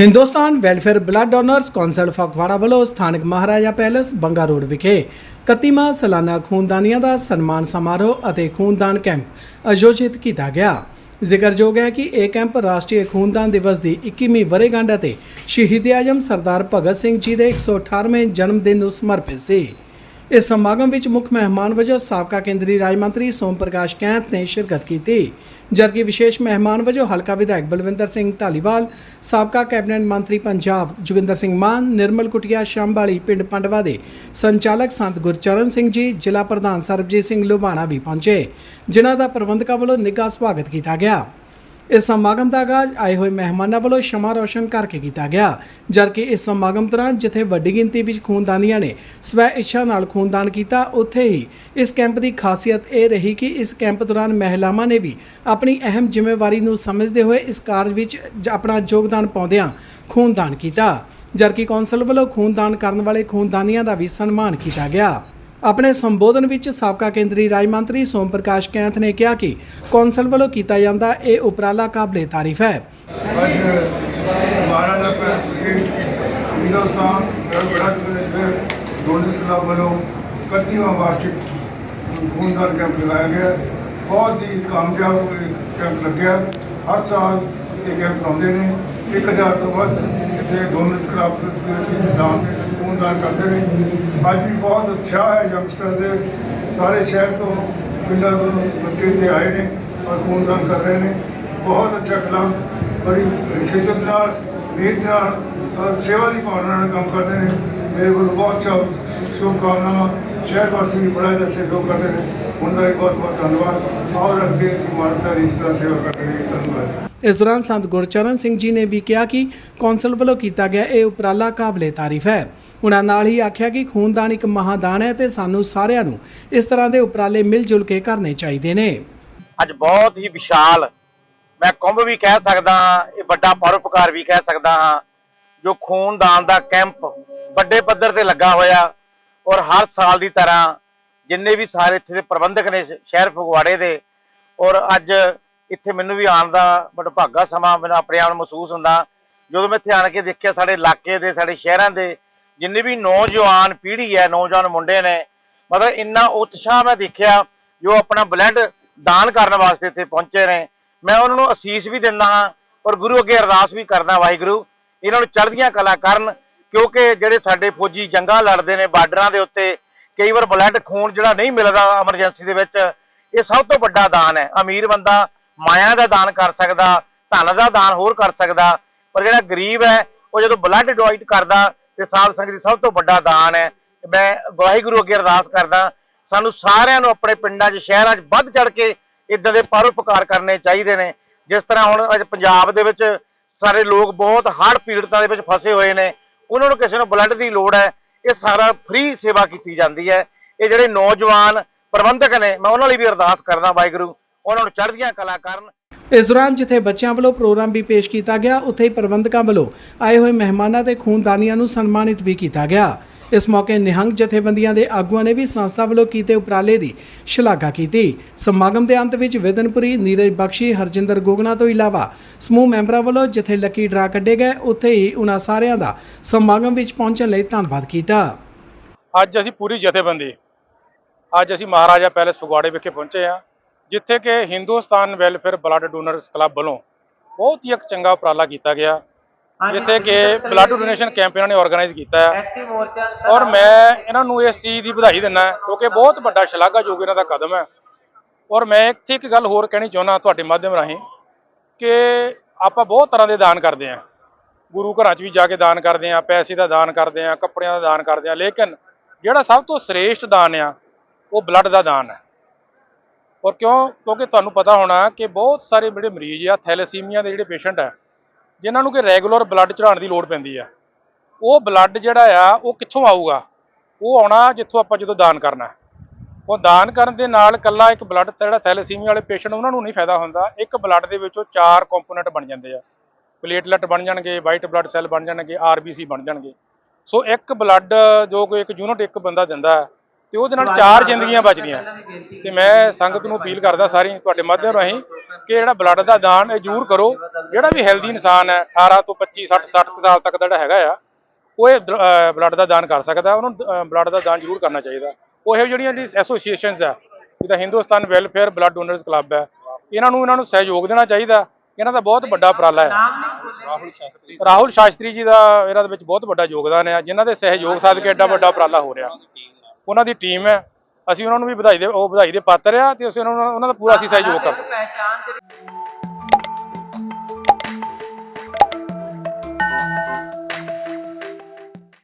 Hindustan welfare blood donors council Phagwara ਵੱਲੋਂ ਸਥਾਨਕ Maharaja palace Banga road ਵਿਖੇ 31ਵਾਂ ਸਾਲਾਨਾ ਖੂਨਦਾਨੀਆਂ ਦਾ ਸਨਮਾਨ ਸਮਾਰੋਹ ਅਤੇ ਖੂਨਦਾਨ ਕੈਂਪ ਆਯੋਜਿਤ ਕੀਤਾ ਗਿਆ। ਜ਼ਿਕਰਯੋਗ ਹੈ ਕਿ ਇਹ ਕੈਂਪ ਰਾਸ਼ਟਰੀ ਖੂਨਦਾਨ ਦਿਵਸ ਦੀ 21ਵੀਂ ਵਰੇਗੰਢ ਅਤੇ ਸ਼ਹੀਦ ਆਜਮ ਸਰਦਾਰ ਭਗਤ ਸਿੰਘ ਜੀ ਦੇ 118ਵੇਂ ਜਨਮ ਦਿਨ ਨੂੰ ਸਮਰਪਿਤ ਸੀ। ਇਸ ਸਮਾਗਮ ਵਿੱਚ ਮੁੱਖ ਮਹਿਮਾਨ ਵਜੋਂ ਸਾਬਕਾ ਕੇਂਦਰੀ ਰਾਜ ਮੰਤਰੀ ਸੋਮ ਪ੍ਰਕਾਸ਼ ਕੈਂਥ ਨੇ ਸ਼ਿਰਕਤ ਕੀਤੀ। ਜਦਕਿ ਵਿਸ਼ੇਸ਼ ਮਹਿਮਾਨ ਵਜੋਂ ਹਲਕਾ ਵਿਧਾਇਕ ਬਲਵਿੰਦਰ ਸਿੰਘ ਢਾਲੀਵਾਲ ਸਾਬਕਾ ਕੈਬਨਿਟ ਮੰਤਰੀ ਪੰਜਾਬ ਜੋਗਿੰਦਰ ਸਿੰਘ ਮਾਨ, ਨਿਰਮਲ ਕੁਟਿਆ ਸ਼ੰਭਾਲੀ ਪਿੰਡ ਪੰਡਵਾ ਦੇ ਸੰਚਾਲਕ ਸੰਤ ਗੁਰਚਰਨ ਸਿੰਘ ਜੀ, ਜ਼ਿਲ੍ਹਾ ਪ੍ਰਧਾਨ ਸਰਬਜੀਤ ਸਿੰਘ ਲੁਬਾਣਾ ਵੀ ਪਹੁੰਚੇ, ਜਿਨ੍ਹਾਂ ਦਾ ਪ੍ਰਬੰਧਕਾਂ ਵੱਲੋਂ ਨਿੱਘਾ ਸਵਾਗਤ ਕੀਤਾ ਗਿਆ। ਇਸ ਸਮਾਗਮ ਦਾ ਆਗਾਜ਼ ਆਏ ਹੋਏ ਮਹਿਮਾਨਾਂ ਵੱਲੋਂ ਸ਼ਮਾ ਰੌਸ਼ਨ ਕਰਕੇ ਕੀਤਾ ਗਿਆ, ਜਦਕਿ ਇਸ ਸਮਾਗਮ ਦੌਰਾਨ ਜਿੱਥੇ ਵੱਡੀ ਗਿਣਤੀ ਵਿੱਚ ਖੂਨਦਾਨੀਆਂ ਨੇ ਸਵੈ ਇੱਛਾ ਨਾਲ ਖੂਨਦਾਨ ਕੀਤਾ, ਉੱਥੇ ਹੀ ਇਸ ਕੈਂਪ ਦੀ ਖਾਸੀਅਤ ਇਹ ਰਹੀ ਕਿ ਇਸ ਕੈਂਪ ਦੌਰਾਨ ਮਹਿਲਾਵਾਂ ਨੇ ਵੀ ਆਪਣੀ ਅਹਿਮ ਜ਼ਿੰਮੇਵਾਰੀ ਨੂੰ ਸਮਝਦੇ ਹੋਏ ਇਸ ਕਾਰਜ ਵਿੱਚ ਆਪਣਾ ਯੋਗਦਾਨ ਪਾਉਂਦਿਆਂ ਖੂਨਦਾਨ ਕੀਤਾ, ਜਦਕਿ ਕੌਂਸਲ ਵੱਲੋਂ ਖੂਨਦਾਨ ਕਰਨ ਵਾਲੇ ਖੂਨਦਾਨੀਆਂ ਦਾ ਵੀ ਸਨਮਾਨ ਕੀਤਾ ਗਿਆ। ਆਪਣੇ ਸੰਬੋਧਨ ਵਿੱਚ ਸਾਬਕਾ ਕੇਂਦਰੀ ਰਾਜ ਮੰਤਰੀ ਸੋਮ ਪ੍ਰਕਾਸ਼ ਕੈਂਥ ਨੇ ਕਿਹਾ ਕਿ ਕੌਂਸਲ ਵੱਲੋਂ ਕੀਤਾ ਜਾਂਦਾ ਇਹ ਉਪਰਾਲਾ ਕਾਬਲੇ ਤਾਰੀਫ ਹੈ। ਅੱਜ ਮਹਾਰਾਜਾ ਪੈਲਸ ਵਿਖੇ ਹਿੰਦੁਸਤਾਨ ਬਲੱਡ ਵੈਲਫੇਅਰ ਡੋਨਰਸ ਵੱਲੋਂ 31ਵਾਂ ਵਾਰਸ਼ਿਕ ਖੂਨਦਾਨ ਕੈਂਪ ਲਗਾਇਆ ਗਿਆ। ਬਹੁਤ ਹੀ ਕਾਮਯਾਬ ਕੈਂਪ ਲੱਗਿਆ। ਹਰ ਸਾਲ ਇਹ ਕੈਂਪ ਲਾਉਂਦੇ ਨੇ। 1000 ਤੋਂ ਵੱਧ ਇੱਥੇ ਡੋਨਰਸ ਕਲੱਬ ਦੇ ਦਾਨ ਖੂਨਦਾਨ ਕਰਦੇ ਨੇ। ਅੱਜ ਵੀ ਬਹੁਤ ਉਤਸ਼ਾਹ ਹੈ ਯੰਗਸਟਰ ਦੇ। ਸਾਰੇ ਸ਼ਹਿਰ ਤੋਂ ਪਿੰਡਾਂ ਤੋਂ ਬੱਚੇ ਇੱਥੇ ਆਏ ਨੇ ਔਰ ਖੂਨਦਾਨ ਕਰ ਰਹੇ ਨੇ। ਬਹੁਤ ਅੱਛਾ ਕਲੱਬ ਬੜੀ ਸ਼ਿੱਦਤ ਨਾਲ ਮਿਹਨਤ ਨਾਲ ਔਰ ਸੇਵਾ ਦੀ ਭਾਵਨਾ ਨਾਲ ਕੰਮ ਕਰਦੇ ਨੇ। ਮੇਰੇ ਕੋਲ ਬਹੁਤ ਸ਼ੁਭ ਸ਼ੁਭਕਾਮਨਾਵਾਂ। ਸ਼ਹਿਰ ਵਾਸੀ ਵੀ ਬੜਾ ਇਹਦਾ ਸਹਿਯੋਗ ਕਰਦੇ ਨੇ। ਉਹਨਾਂ ਦਾ ਵੀ ਬਹੁਤ ਬਹੁਤ ਧੰਨਵਾਦ ਔਰ ਅੱਗੇ ਅਸੀਂ ਮਾਨਵਤਾ ਦੀ ਇਸ ਤਰ੍ਹਾਂ ਸੇਵਾ ਕਰਦੇ ਰਹੇ ਧੰਨਵਾਦ। ਇਸ ਦੌਰਾਨ ਸੰਤ ਗੁਰਚਰਨ ਸਿੰਘ ਜੀ ਨੇ ਵੀ ਕਿਹਾ ਕਿ ਕੌਂਸਲ ਵੱਲੋਂ ਕੀਤਾ ਗਿਆ ਇਹ ਉਪਰਾਲਾ ਕਾਬਲੇ ਤਾਰੀਫ ਹੈ। ਉਹਨਾਂ ਨਾਲ ਹੀ ਆਖਿਆ ਕਿ ਖੂਨਦਾਨ ਇੱਕ ਮਹਾਦਾਨ ਹੈ ਤੇ ਸਾਨੂੰ ਸਾਰਿਆਂ ਨੂੰ ਇਸ ਤਰ੍ਹਾਂ ਦੇ ਉਪਰਾਲੇ ਮਿਲ ਜੁਲ ਕੇ ਕਰਨੇ ਚਾਹੀਦੇ ਨੇ। ਅੱਜ ਬਹੁਤ ਹੀ ਵਿਸ਼ਾਲ, ਮੈਂ ਕੁੰਭ ਵੀ ਕਹਿ ਸਕਦਾ ਹਾਂ, ਇਹ ਵੱਡਾ ਪਰਉਪਕਾਰ ਵੀ ਕਹਿ ਸਕਦਾ ਹਾਂ, ਜੋ ਖੂਨਦਾਨ ਦਾ ਕੈਂਪ ਵੱਡੇ ਪੱਧਰ ਤੇ ਲੱਗਾ ਹੋਇਆ ਔਰ ਹਰ ਸਾਲ ਦੀ ਤਰ੍ਹਾਂ ਜਿੰਨੇ ਵੀ ਸਾਰੇ ਇੱਥੇ ਦੇ ਪ੍ਰਬੰਧਕ ਨੇ, ਸ਼ਹਿਰ ਫਗਵਾੜੇ ਦੇ ਔਰ ਅੱਜ ਇੱਥੇ ਮੈਨੂੰ ਵੀ ਆਉਣ ਦਾ ਬੜਾ ਭਾਗਾ ਸਮਾਂ ਮੈਨੂੰ ਆਪਣੇ ਆਪ ਨੂੰ ਮਹਿਸੂਸ ਹੁੰਦਾ। ਜਦੋਂ ਮੈਂ ਇੱਥੇ ਆਣ ਕੇ ਦੇਖਿਆ ਸਾਡੇ ਇਲਾਕੇ ਦੇ, ਸਾਡੇ ਸ਼ਹਿਰਾਂ ਦੇ, ਜਿੰਨੇ ਵੀ ਨੌਜਵਾਨ ਪੀੜ੍ਹੀ ਹੈ, ਨੌਜਵਾਨ ਮੁੰਡੇ ਨੇ, ਮਤਲਬ ਇੰਨਾ ਉਤਸ਼ਾਹ ਮੈਂ ਦੇਖਿਆ ਜੋ ਆਪਣਾ ਬਲੱਡ ਦਾਨ ਕਰਨ ਵਾਸਤੇ ਇੱਥੇ ਪਹੁੰਚੇ ਨੇ। ਮੈਂ ਉਹਨਾਂ ਨੂੰ ਅਸੀਸ ਵੀ ਦਿੰਦਾ ਹਾਂ ਔਰ ਗੁਰੂ ਅੱਗੇ ਅਰਦਾਸ ਵੀ ਕਰਦਾ ਵਾਹਿਗੁਰੂ, ਇਹਨਾਂ ਨੂੰ ਚੜ੍ਹਦੀਆਂ ਕਲਾ ਕਰਨ, ਕਿਉਂਕਿ ਜਿਹੜੇ ਸਾਡੇ ਫੌਜੀ ਜੰਗਾਂ ਲੜਦੇ ਨੇ ਬਾਰਡਰਾਂ ਦੇ ਉੱਤੇ, ਕਈ ਵਾਰ ਬਲੱਡ ਖੂਨ ਜਿਹੜਾ ਨਹੀਂ ਮਿਲਦਾ ਐਮਰਜੈਂਸੀ ਦੇ ਵਿੱਚ, ਇਹ ਸਭ ਤੋਂ ਵੱਡਾ ਦਾਨ ਹੈ। ਅਮੀਰ ਬੰਦਾ ਮਾਇਆ ਦਾ ਦਾਨ ਕਰ ਸਕਦਾ, ਧਨ ਦਾ ਦਾਨ ਹੋਰ ਕਰ ਸਕਦਾ, ਪਰ ਜਿਹੜਾ ਗਰੀਬ ਹੈ, ਉਹ ਜਦੋਂ ਬਲੱਡ ਡੋਨੇਟ ਕਰਦਾ, ਤੇ ਸਾਧ ਸੰਗਤ ਦੀ ਸਭ ਤੋਂ ਵੱਡਾ ਦਾਨ ਹੈ। ਮੈਂ ਵਾਹਿਗੁਰੂ ਅੱਗੇ ਅਰਦਾਸ ਕਰਦਾ, ਸਾਨੂੰ ਸਾਰਿਆਂ ਨੂੰ ਆਪਣੇ ਪਿੰਡਾਂ 'ਚ, ਸ਼ਹਿਰਾਂ 'ਚ ਵੱਧ ਚੜ ਕੇ ਇਦਾਂ ਦੇ ਪਰਉਪਕਾਰ ਕਰਨੇ ਚਾਹੀਦੇ ਨੇ। ਜਿਸ ਤਰ੍ਹਾਂ ਹੁਣ ਅੱਜ ਪੰਜਾਬ ਦੇ ਵਿੱਚ ਸਾਰੇ ਲੋਕ ਬਹੁਤ ਹੜ੍ਹ ਪੀੜਤਾਂ ਦੇ ਵਿੱਚ ਫਸੇ ਹੋਏ ਨੇ, ਉਹਨਾਂ ਨੂੰ ਕਿਸੇ ਨੂੰ ਬਲੱਡ ਦੀ ਲੋੜ ਹੈ, ਇਹ ਸਾਰਾ ਫ੍ਰੀ ਸੇਵਾ ਕੀਤੀ ਜਾਂਦੀ ਹੈ। ਇਹ ਜਿਹੜੇ ਨੌਜਵਾਨ ਪ੍ਰਬੰਧਕ ਨੇ, ਮੈਂ ਉਹਨਾਂ ਲਈ ਵੀ ਅਰਦਾਸ ਕਰਦਾ ਵਾਹਿਗੁਰੂ ਉਹਨਾਂ ਨੂੰ ਚੜ੍ਹਦੀਆਂ ਕਲਾ ਕਰਨ ਇਸ ਦੌਰਾਨ ਜਿੱਥੇ ਬੱਚਿਆਂ ਵੱਲੋਂ ਪ੍ਰੋਗਰਾਮ ਵੀ ਪੇਸ਼ ਕੀਤਾ ਗਿਆ ਉੱਥੇ ਹੀ ਪ੍ਰਬੰਧਕਾਂ ਵੱਲੋਂ ਆਏ ਹੋਏ ਮਹਿਮਾਨਾਂ ਤੇ ਖੂਨਦਾਨੀਆਂ ਨੂੰ ਸਨਮਾਨਿਤ ਵੀ ਕੀਤਾ ਗਿਆ। ਇਸ ਮੌਕੇ ਨਿਹੰਗ ਜਥੇਬੰਦੀਆਂ ਦੇ ਆਗੂਆਂ ਨੇ ਵੀ ਸੰਸਥਾ ਵੱਲੋਂ ਕੀਤੇ ਉਪਰਾਲੇ ਦੀ ਸ਼ਲਾਘਾ ਕੀਤੀ। ਸਮਾਗਮ ਦੇ ਅੰਤ ਵਿੱਚ ਵਿਦਨਪੁਰੀ ਨੀਰਜ ਬਖਸ਼ੀ ਹਰਜਿੰਦਰ ਗੋਗਨਾ ਤੋਂ ਇਲਾਵਾ ਸਮੂਹ ਮੈਂਬਰਾਂ ਵੱਲੋਂ ਜਿੱਥੇ ਲੱਕੀ ਡਰਾ ਕੱਢੇ ਗਏ ਉੱਥੇ ਹੀ ਉਹਨਾਂ ਸਾਰਿਆਂ ਦਾ ਸਮਾਗਮ ਵਿੱਚ ਪਹੁੰਚਣ ਲਈ ਧੰਨਵਾਦ ਕੀਤਾ। ਅੱਜ ਅਸੀਂ ਪੂਰੀ ਜਥੇਬੰਦੀ ਅੱਜ ਅਸੀਂ ਮਹਾਰਾਜਾ ਪੈਲੇਸ ਫਗਵਾੜੇ ਵਿਖੇ ਪਹੁੰਚੇ ਹਾਂ। ਜਿੱਥੇ ਕਿ Hindustan welfare blood donors club ਵੱਲੋਂ ਬਹੁਤ ਹੀ ਇੱਕ ਚੰਗਾ ਉਪਰਾਲਾ ਕੀਤਾ ਗਿਆ। ਜਿੱਥੇ ਕਿ ਬਲੱਡ ਡੋਨੇਸ਼ਨ ਕੈਂਪ ਇਹਨਾਂ ਨੇ ਆਰਗੇਨਾਈਜ਼ ਕੀਤਾ ਹੈ। ਔਰ ਮੈਂ ਇਹਨਾਂ ਨੂੰ ਇਸ ਚੀਜ਼ ਦੀ ਵਧਾਈ ਦਿੰਦਾ ਕਿਉਂਕਿ ਬਹੁਤ ਵੱਡਾ ਸ਼ਲਾਘਾਯੋਗ ਇਹਨਾਂ ਦਾ ਕਦਮ ਹੈ। ਔਰ ਮੈਂ ਇੱਥੇ ਇੱਕ ਗੱਲ ਹੋਰ ਕਹਿਣੀ ਚਾਹੁੰਦਾ ਤੁਹਾਡੇ ਮਾਧਿਅਮ ਰਾਹੀਂ ਕਿ ਆਪਾਂ ਬਹੁਤ ਤਰ੍ਹਾਂ ਦੇ ਦਾਨ ਕਰਦੇ ਹਾਂ। ਗੁਰੂ ਘਰਾਂ 'ਚ ਵੀ ਜਾ ਕੇ ਦਾਨ ਕਰਦੇ ਹਾਂ ਪੈਸੇ ਦਾ ਦਾਨ ਕਰਦੇ ਹਾਂ ਕੱਪੜਿਆਂ ਦਾ ਦਾਨ ਕਰਦੇ ਹਾਂ ਲੇਕਿਨ ਜਿਹੜਾ ਸਭ ਤੋਂ ਸ੍ਰੇਸ਼ਟ ਦਾਨ ਆ ਉਹ ਬਲੱਡ ਦਾ ਦਾਨ ਹੈ। ਔਰ ਕਿਉਂ? ਕਿਉਂਕਿ ਤੁਹਾਨੂੰ ਪਤਾ ਹੋਣਾ ਕਿ ਬਹੁਤ ਸਾਰੇ ਜਿਹੜੇ ਮਰੀਜ਼ ਆ, ਥੈਲੇਸੀਮੀਆ ਦੇ ਜਿਹੜੇ ਪੇਸ਼ੈਂਟ ਆ, ਜਿਨ੍ਹਾਂ ਨੂੰ ਕਿ ਰੈਗੂਲਰ ਬਲੱਡ ਚੜਾਉਣ ਦੀ ਲੋੜ ਪੈਂਦੀ ਆ। ਉਹ ਬਲੱਡ ਜਿਹੜਾ ਆ, ਉਹ ਕਿੱਥੋਂ ਆਊਗਾ? ਉਹ ਆਉਣਾ ਜਿੱਥੋਂ ਆਪਾਂ ਜਦੋਂ ਦਾਨ ਕਰਨਾ। ਉਹ ਦਾਨ ਕਰਨ ਦੇ ਨਾਲ ਕੱਲਾ ਇੱਕ ਬਲੱਡ ਜਿਹੜਾ ਥੈਲੇਸੀਮੀਆ ਵਾਲੇ ਪੇਸ਼ੈਂਟ, ਉਹਨਾਂ ਨੂੰ ਨਹੀਂ ਫਾਇਦਾ ਹੁੰਦਾ। ਇੱਕ ਬਲੱਡ ਦੇ ਵਿੱਚੋਂ ਚਾਰ ਕੰਪੋਨੈਂਟ ਬਣ ਜਾਂਦੇ ਆ। ਪਲੇਟਲੈਟ ਬਣ ਜਾਣਗੇ, ਵਾਈਟ ਬਲੱਡ ਸੈੱਲ ਬਣ ਜਾਣਗੇ ਆਰਬੀਸੀ ਬਣ ਜਾਣਗੇ। ਸੋ ਇੱਕ ਬਲੱਡ ਜੋ ਕੋਈ ਇੱਕ ਯੂਨਿਟ ਇੱਕ ਬੰਦਾ ਦਿੰਦਾ ਤੇ ਉਹਦੇ ਨਾਲ ਚਾਰ ਜ਼ਿੰਦਗੀਆਂ ਬਚਦੀਆਂ। ਤੇ ਮੈਂ ਸੰਗਤ ਨੂੰ ਅਪੀਲ ਕਰਦਾ ਸਾਰੀ ਤੁਹਾਡੇ ਮਾਧਿਅਮ ਰਾਹੀਂ ਕਿ ਜਿਹੜਾ ਬਲੱਡ ਦਾ ਦਾਨ ਇਹ ਜ਼ਰੂਰ ਕਰੋ। ਜਿਹੜਾ ਵੀ ਹੈਲਦੀ ਇਨਸਾਨ ਹੈ 18 ਤੋਂ 25 60 60 ਕੁ ਸਾਲ ਤੱਕ ਦਾ ਜਿਹੜਾ ਹੈਗਾ ਆ ਉਹ ਇਹ ਬਲੱਡ ਦਾ ਦਾਨ ਕਰ ਸਕਦਾ। ਉਹਨੂੰ ਬਲੱਡ ਦਾ ਦਾਨ ਜ਼ਰੂਰ ਕਰਨਾ ਚਾਹੀਦਾ। ਉਹ ਇਹੋ ਜਿਹੜੀਆਂ ਐਸੋਸੀਏਸ਼ਨਸ ਆ ਜਿੱਦਾਂ Hindustan welfare blood donors club ਹੈ ਇਹਨਾਂ ਨੂੰ ਇਹਨਾਂ ਨੂੰ ਸਹਿਯੋਗ ਦੇਣਾ ਚਾਹੀਦਾ। ਇਹਨਾਂ ਦਾ ਬਹੁਤ ਵੱਡਾ ਉਪਰਾਲਾ ਹੈ। ਰਾਹੁਲ ਸ਼ਾਸਤਰੀ ਜੀ ਦਾ ਇਹਨਾਂ ਦੇ ਵਿੱਚ ਬਹੁਤ ਵੱਡਾ ਯੋਗਦਾਨ ਹੈ ਜਿਨ੍ਹਾਂ ਦੇ ਸਹਿਯੋਗ ਸਦਕੇ ਐਡਾ ਵੱਡਾ ਉਪਰਾਲਾ ਹੋ ਰਿਹਾ। ਉਹਨਾਂ ਦੀ ਟੀਮ ਹੈ। ਅਸੀਂ ਉਹਨਾਂ ਨੂੰ ਵੀ ਵਧਾਈ ਦੇ ਉਹ ਵਧਾਈ ਦੇ ਪਾਤਰ ਆ ਤੇ ਅਸੀਂ ਉਹਨਾਂ ਨੂੰ ਉਹਨਾਂ ਦਾ ਪੂਰਾ ਅਸੀਂ ਸਹਿਯੋਗ ਕਰਦੇ